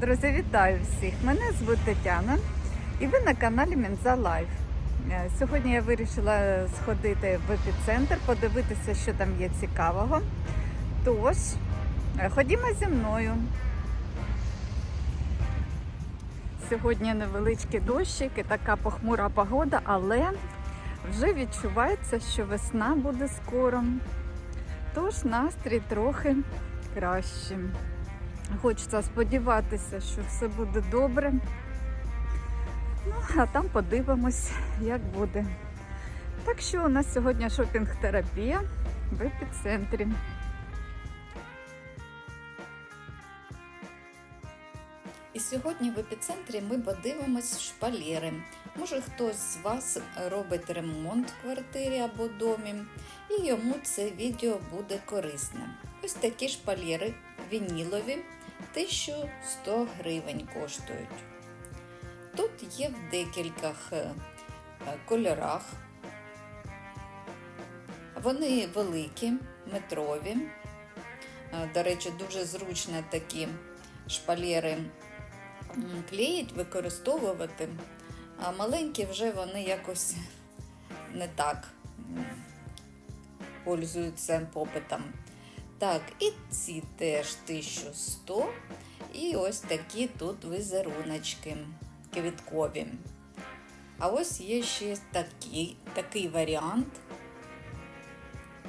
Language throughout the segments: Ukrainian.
Друзі, вітаю всіх! Мене звуть Тетяна і ви на каналі Мінза Лайф. Е, Сьогодні я вирішила сходити в епіцентр, подивитися, що там є цікавого. Тож, е, ходімо зі мною. Сьогодні невеличкий дощик і така похмура погода, але вже відчувається, що весна буде скоро. Тож настрій трохи кращим. Хочеться сподіватися, що все буде добре. Ну, а там подивимось, як буде. Так що у нас сьогодні шопінг-терапія в епіцентрі. І сьогодні в епіцентрі ми подивимось шпалери. Може хтось з вас робить ремонт в квартирі або домі, і йому це відео буде корисним. Ось такі шпалери вінілові 1100 гривень коштують. Тут є в декількох е, кольорах. Вони великі, метрові. Е, До речі, дуже зручно такі шпалери клеїть, використовувати, а маленькі вже вони якось не так пользуються попитом. Так, і ці теж 1100. І ось такі тут візеруночки квіткові. А ось є ще такий, такий варіант.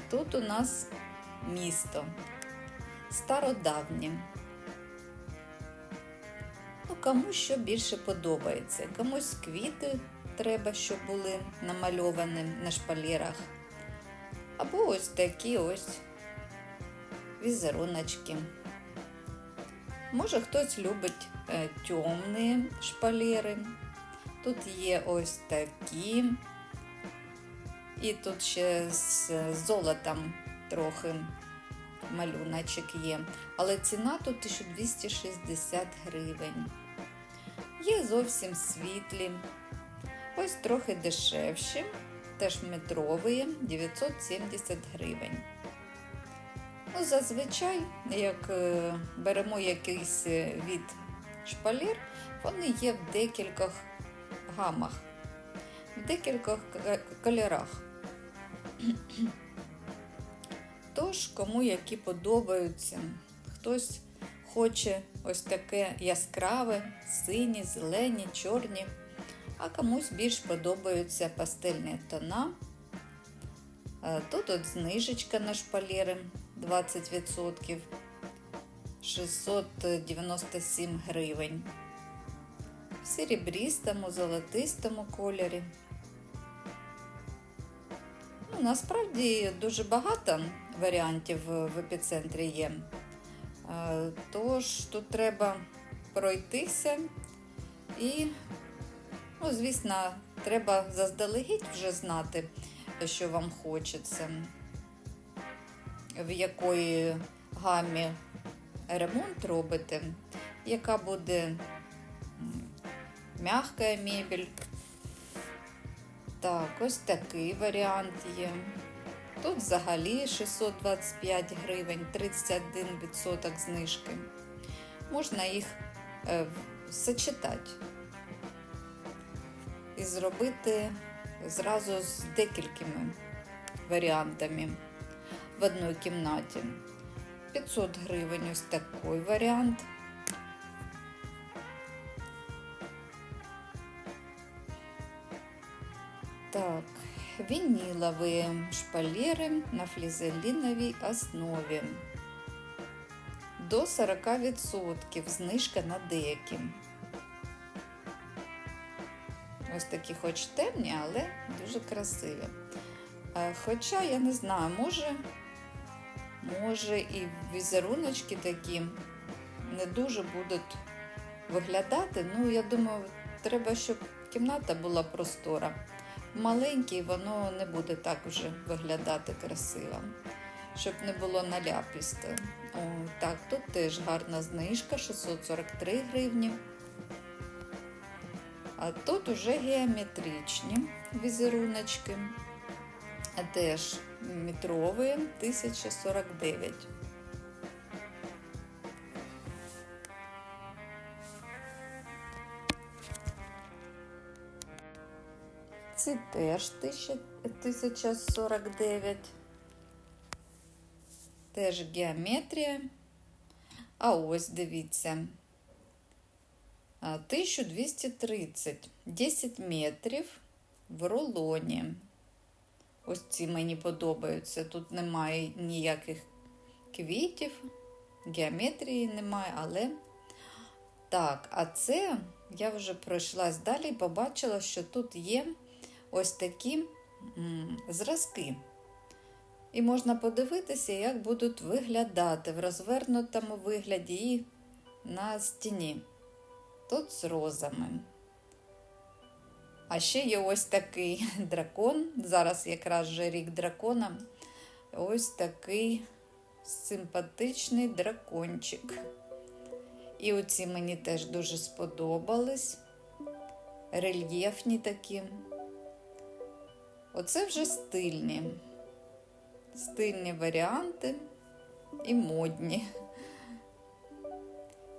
Тут у нас місто стародавнє. Ну, кому що більше подобається. Комусь квіти треба, щоб були намальовані на шпалерах. Або ось такі ось візеруночки. Може, хтось любить е, темні шпалери. Тут є ось такі. І тут ще з золотом трохи малюночок є. Але ціна тут 1260 гривень. Є зовсім світлі. Ось трохи дешевші, теж метрові, 970 гривень. Ну, зазвичай, як е, беремо якийсь е, від шпалер, вони є в декількох гамах, в декількох кольорах. Тож, кому які подобаються, хтось хоче ось таке яскраве, сині, зелені, чорні, а комусь більш подобаються пастельні тона. Е, Тут от знижечка на шпалери 20%, 697 гривень. В серебрістому, золотистому кольорі. Ну, насправді дуже багато варіантів в епіцентрі є. Тож тут треба пройтися і, ну, звісно, треба заздалегідь вже знати, що вам хочеться, в якої гамі ремонт робите, яка буде м'яка мебель. Так, ось такий варіант є. Тут взагалі 625 гривень, 31% знижки. Можна їх е, сочетати і зробити зразу з декількими варіантами в одній кімнаті. 500 гривень ось такий варіант. Так, вінілові шпалери на флізеліновій основі. До 40% знижка на деякі. Ось такі хоч темні, але дуже красиві. Хоча, я не знаю, може, може і візеруночки такі не дуже будуть виглядати. Ну, я думаю, треба, щоб кімната була простора. Маленький, воно не буде так вже виглядати красиво, щоб не було наляпісто. О, так, тут теж гарна знижка 643 гривні. А тут уже геометричні візеруночки, теж метровий 1049. Ці теж 1049. Теж геометрія. А ось дивіться. 1230, 10 метрів в рулоні. Ось ці мені подобаються. Тут немає ніяких квітів, геометрії немає, але. Так, а це я вже пройшлась далі і побачила, що тут є ось такі зразки. І можна подивитися, як будуть виглядати в розвернутому вигляді і на стіні. Тут з розами. А ще є ось такий дракон. Зараз якраз же рік дракона. Ось такий симпатичний дракончик. І оці мені теж дуже сподобались. Рельєфні такі. Оце вже стильні. Стильні варіанти і модні.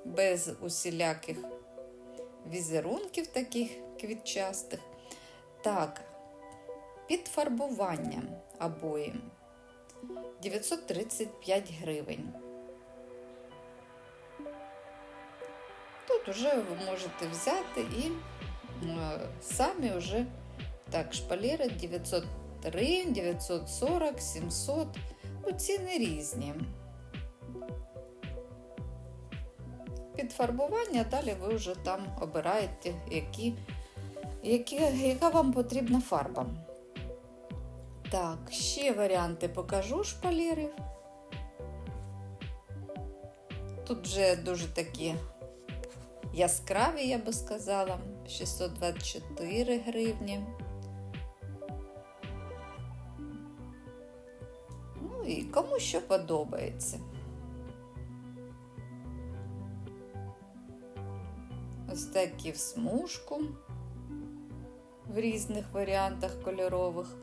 Без усіляких візерунків таких квітчастих. Так, підфарбування обої 935 гривень. Тут вже ви можете взяти і е, самі вже так, шпалери 903, 940, 700. Ну, ціни різні. Підфарбування, далі ви вже там обираєте, які, яка вам потрібна фарба. Так, ще варіанти покажу шпалерів. Тут вже дуже такі яскраві, я би сказала, 624 гривні. Ну і кому що подобається. Ось такі в смужку в різних варіантах кольорових.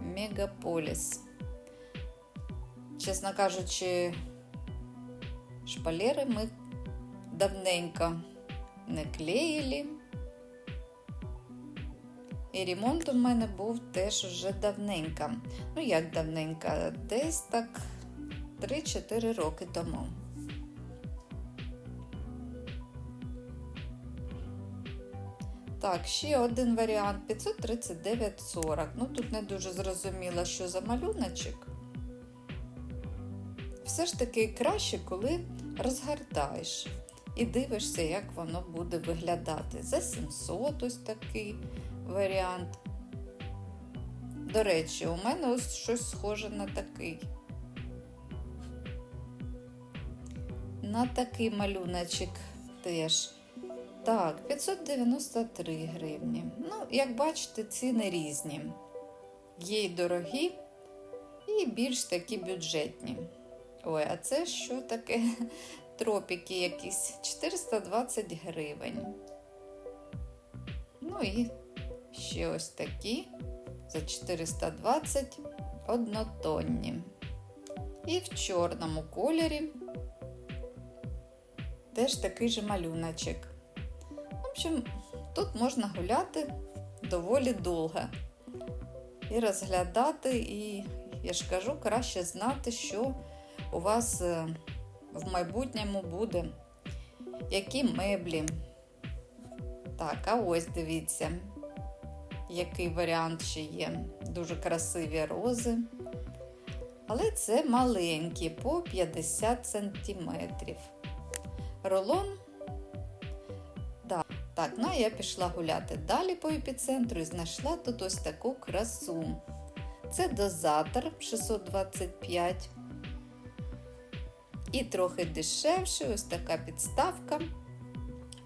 Мегаполіс. Чесно кажучи, шпалери ми давненько не клеїли. І ремонт у мене був теж вже давненько. Ну, як давненько, десь так 3-4 роки тому. Так, ще один варіант 539,40. Ну, тут не дуже зрозуміло, що за малюночок. Все ж таки краще, коли розгортаєш і дивишся, як воно буде виглядати. За 700 ось такий варіант. До речі, у мене ось щось схоже на такий. На такий малюночок теж. Так, 593 гривні. Ну, як бачите, ціни різні. Є й дорогі, і більш такі бюджетні. Ой, а це що таке? Тропіки якісь 420 гривень. Ну і ще ось такі за 420 однотонні. І в чорному кольорі теж такий же малюночок. Общем, тут можна гуляти доволі довго і розглядати, і, я ж кажу, краще знати, що у вас е, в майбутньому буде, які меблі. Так, а ось дивіться, який варіант ще є. Дуже красиві рози. Але це маленькі, по 50 сантиметрів. Рулон. Так, ну а я пішла гуляти далі по епіцентру і знайшла тут ось таку красу. Це дозатор 625. І трохи дешевше ось така підставка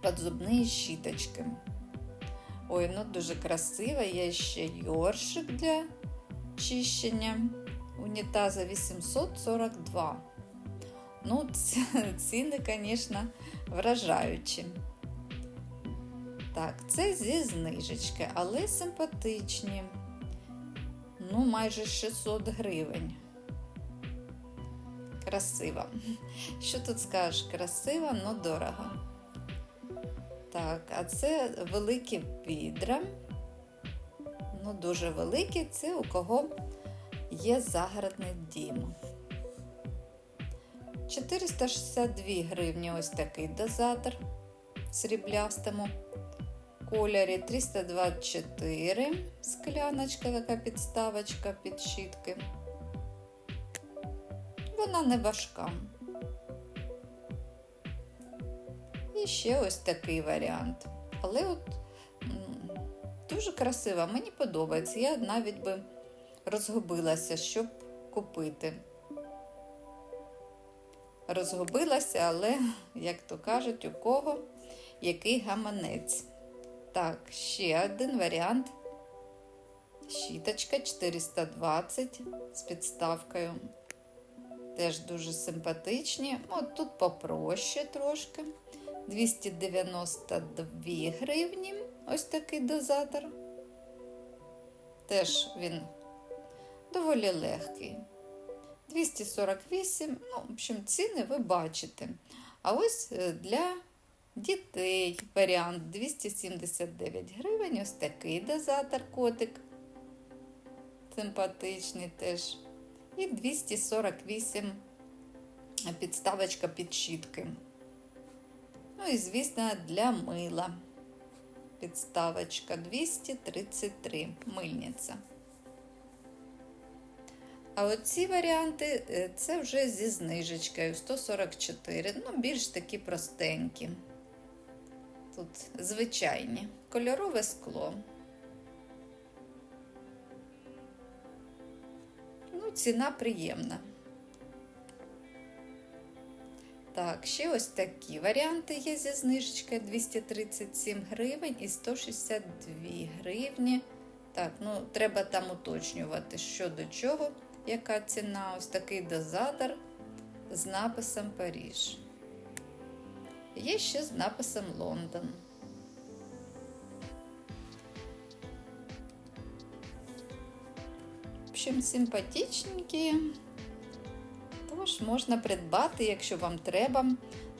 під зубні щіточки. Ой, ну дуже красива. Є ще йоршик для чищення унітаза 842. Ну, ціни, звісно, вражаючі. Так, це зі знижечки, але симпатичні. Ну, майже 600 гривень. Красиво. Що тут скажеш? Красиво, але дорого. Так, а це великі відра. Ну, дуже великі, це у кого є загородний дім. 462 гривні ось такий дозатор в сріблястому кольорі. 324 скляночка, така підставочка під щітки. Вона не важка. І ще ось такий варіант. Але от дуже красива, мені подобається. Я навіть би розгубилася, щоб купити. Розгубилася, але, як то кажуть, у кого який гаманець. Так, ще один варіант. Щіточка 420 з підставкою. Теж дуже симпатичні. От тут попроще трошки. 292 гривні. Ось такий дозатор. Теж він доволі легкий. 248, ну, в общем, ціни ви бачите. А ось е, для дітей варіант 279 гривень. Ось такий дозатор котик. Симпатичний теж. І 248 підставочка під щітки. Ну і, звісно, для мила. Підставочка 233 мильниця. А оці варіанти е, це вже зі знижечкою 144, ну, більш такі простенькі. Тут звичайні. Кольорове скло. Ну, ціна приємна. Так, ще ось такі варіанти є зі знижечкою 237 гривень і 162 гривні. Так, ну треба там уточнювати, що до чого, яка ціна. Ось такий дозатор з написом Паріж. Є ще з написом Лондон. В общем, симпатичненькі. Тож можна придбати, якщо вам треба,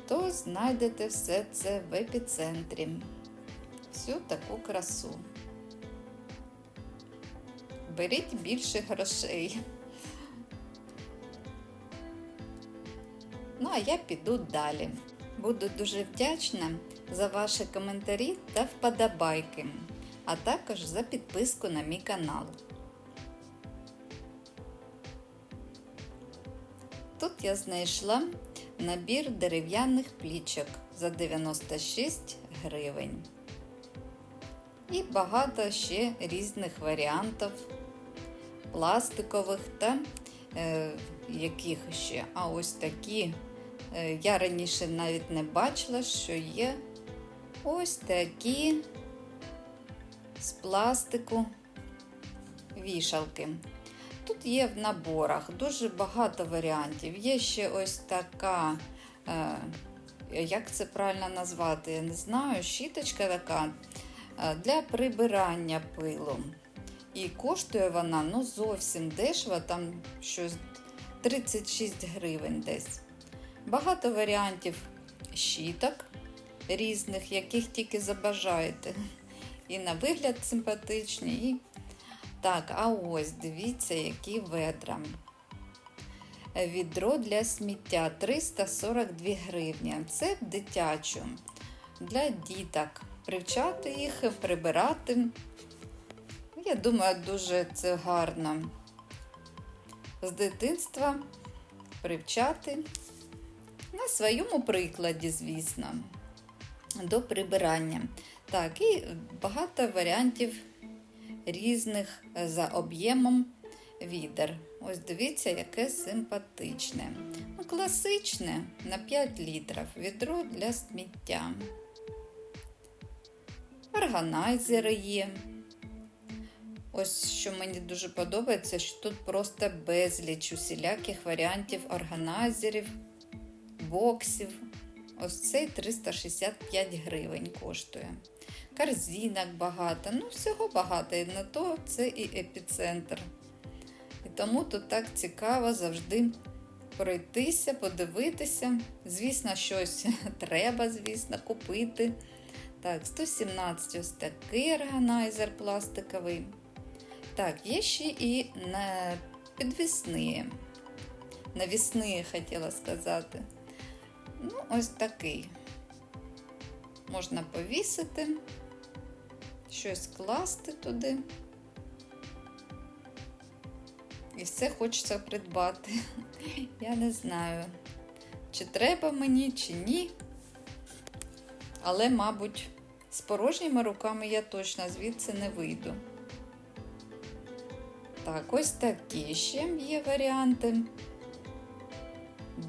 то знайдете все це в епіцентрі. Всю таку красу. Беріть більше грошей. Ну, а я піду далі. Буду дуже вдячна за ваші коментарі та вподобайки, а також за підписку на мій канал. Тут я знайшла набір дерев'яних плічок за 96 гривень. І багато ще різних варіантів пластикових та е, яких ще. А ось такі я раніше навіть не бачила, що є ось такі з пластику вішалки. Тут є в наборах дуже багато варіантів. Є ще ось така, е, як це правильно назвати, я не знаю, щіточка така е, для прибирання пилу. І коштує вона ну, зовсім дешево, там щось 36 гривень десь. Багато варіантів щіток різних, яких тільки забажаєте. І на вигляд симпатичні, і так, а ось дивіться, які ведра. Відро для сміття 342 гривні. Це в дитячу. Для діток. Привчати їх, прибирати. Я думаю, дуже це гарно. З дитинства привчати на своєму прикладі, звісно, до прибирання. Так, і багато варіантів різних за об'ємом відер. Ось дивіться, яке симпатичне. Ну, Класичне на 5 літрів відро для сміття. Органайзери є. Ось що мені дуже подобається, що тут просто безліч усіляких варіантів органайзерів, боксів. Ось цей 365 гривень коштує корзинок багато, ну всього багато. І на то це і епіцентр. І тому тут так цікаво завжди пройтися, подивитися. Звісно, щось треба, звісно, купити. Так, 117 ось такий органайзер пластиковий. Так, є ще і на підвісні. Навісні, хотіла сказати. Ну, ось такий. Можна повісити, щось класти туди. І все хочеться придбати. Я не знаю, чи треба мені, чи ні. Але, мабуть, з порожніми руками я точно звідси не вийду. Так, ось такі ще є варіанти.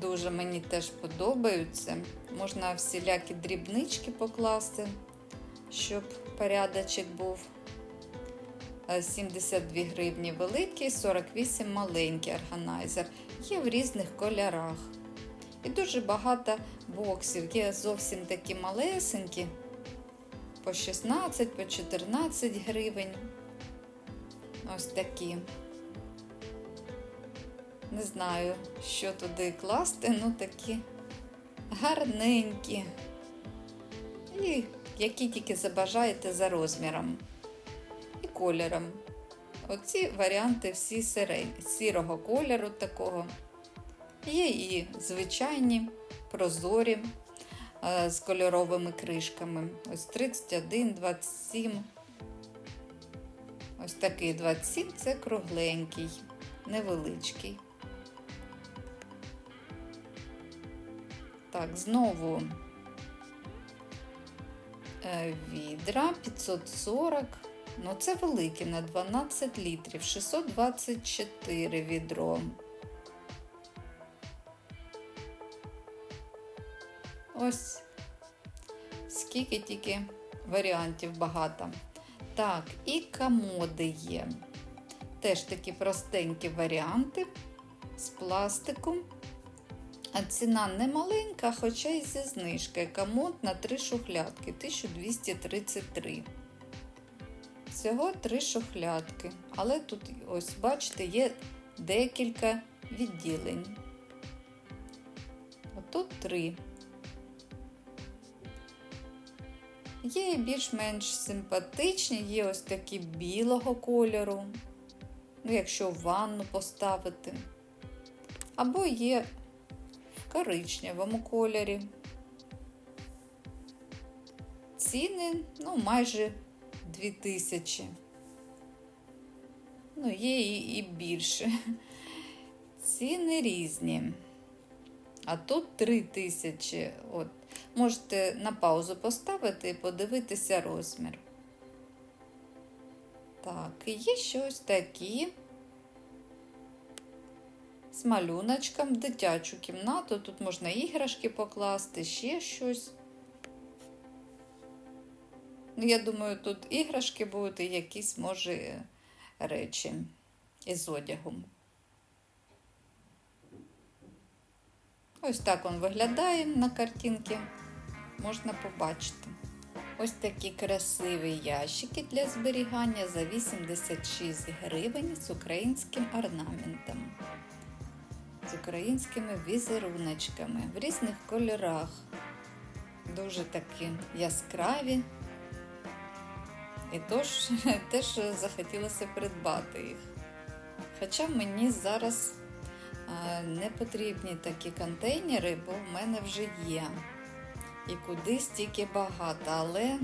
Дуже мені теж подобаються. Можна всілякі дрібнички покласти, щоб порядочок був. Е, 72 гривні великий, 48 маленький органайзер. Є в різних кольорах. І дуже багато боксів. Є зовсім такі малесенькі, по 16, по 14 гривень. Ось такі. Не знаю, що туди класти, ну такі гарненькі. І які тільки забажаєте за розміром і кольором. Оці варіанти всі сирень- сірого кольору такого. Є і звичайні, прозорі е, з кольоровими кришками. Ось 31, 27. Ось такий 27 це кругленький, невеличкий. Так, знову е, відра 540. Ну, це велике на 12 літрів, 624 відро. Ось скільки тільки варіантів багато. Так, і комоди є. Теж такі простенькі варіанти з пластику. Ціна не маленька, хоча й зі знижкою. Комод на три шухлядки 1233. Всього три шухлядки. Але тут, ось, бачите, є декілька відділень. Отут три. Є і більш-менш симпатичні, є ось такі білого кольору. Ну, якщо ванну поставити. Або є коричневому кольорі. Ціни, ну, майже 2000. Ну, є і, і більше. Ціни різні. А тут 3000. От. Можете на паузу поставити і подивитися розмір. Так, є щось такі. З малюночком, дитячу кімнату. Тут можна іграшки покласти, ще щось. Ну, я думаю, тут іграшки будуть і якісь, може, речі із одягом. Ось так він виглядає на картинці. Можна побачити. Ось такі красиві ящики для зберігання за 86 гривень з українським орнаментом, з українськими візеруночками в різних кольорах. Дуже такі яскраві. І тож теж захотілося придбати їх. Хоча мені зараз не потрібні такі контейнери, бо в мене вже є. І куди стільки багато, але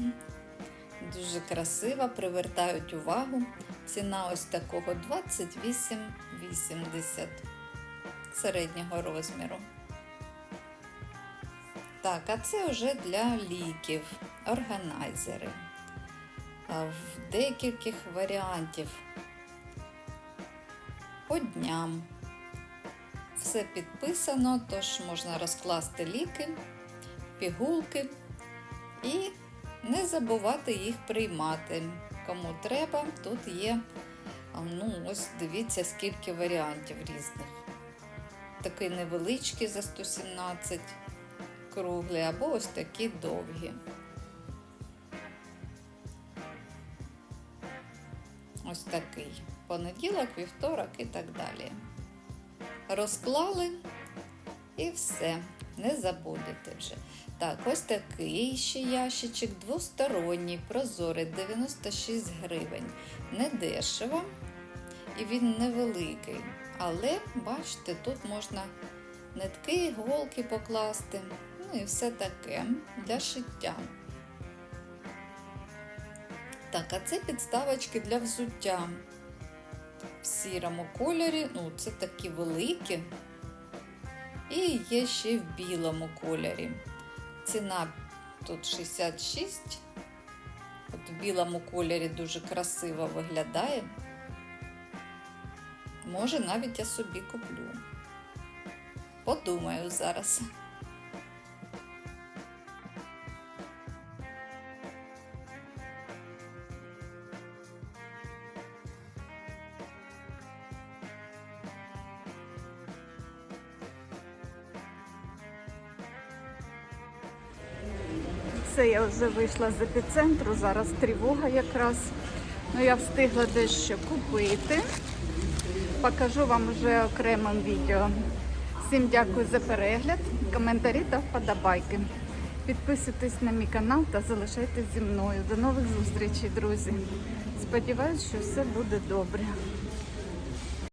дуже красиво, привертають увагу. Ціна ось такого 28,80 середнього розміру. Так, а це вже для ліків, органайзери. В декількох варіантів. По дням. Все підписано, тож можна розкласти ліки, пігулки і не забувати їх приймати. Кому треба, тут є, ну, ось дивіться, скільки варіантів різних. Такий невеличкий за 117 круглий, або ось такі довгі. Ось такий. Понеділок, вівторок і так далі. Розклали і все. не забудете вже. Так, ось такий ще ящичок двосторонній, прозорий, 96 гривень. Не дешево і він невеликий. Але, бачите, тут можна нитки, іголки покласти, ну і все таке для шиття. Так, а це підставочки для взуття в сірому кольорі. Ну, це такі великі. І є ще в білому кольорі. Ціна тут 66. От в білому кольорі дуже красиво виглядає. Може, навіть я собі куплю. Подумаю зараз. Це я вже вийшла з епіцентру, зараз тривога якраз. Ну, я встигла дещо купити. Покажу вам вже окремим відео. Всім дякую за перегляд, коментарі та вподобайки. Підписуйтесь на мій канал та залишайтесь зі мною. До нових зустрічей, друзі. Сподіваюсь, що все буде добре.